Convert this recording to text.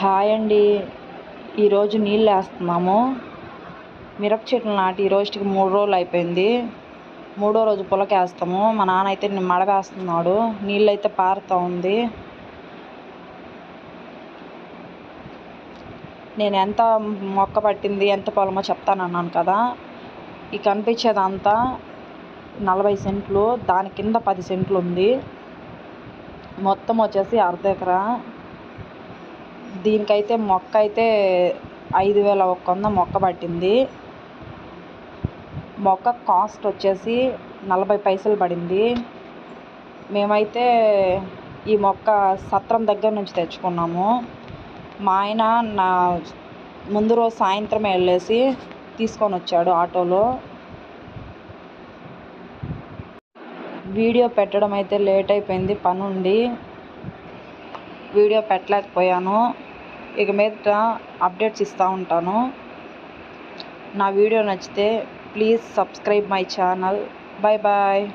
Hi అండి. ఈరోజు నీళ్ళు వేస్తున్నాము. మిరప చెట్లు నాటి ఈ రోజుకి మూడు రోజులు అయిపోయింది. మూడో రోజు పులకేస్తాము మా నాన్న అయితే మడ వేస్తున్నాడు. నీళ్ళు అయితే పారుతూ ఉంది. నేను ఎంత మొక్క పట్టింది ఎంత పొలమో చెప్తానన్నాను కదా. ఈ కనిపించేదంతా నలభై సెంట్లు దాని కింద పది సెంట్లు ఉంది. మొత్తం వచ్చేసి అర్ధ ఎకరా. దీనికైతే మొక్క అయితే ఐదు వేల ఒక్క వంద మొక్క పట్టింది. మొక్క కాస్ట్ వచ్చేసి నలభై పైసలు పడింది. మేమైతే ఈ మొక్క సత్రం దగ్గర నుంచి తెచ్చుకున్నాము. మా ఆయన నా ముందు రోజు సాయంత్రమే వెళ్ళేసి తీసుకొని వచ్చాడు ఆటోలో. వీడియో పెట్టడం అయితే లేట్ అయిపోయింది పని వీడియో పెట్టలేకపోయాను. ఇక మీదట అప్డేట్స్ ఇస్తూ ఉంటాను. నా వీడియో నచ్చితే please subscribe my channel. Bye bye.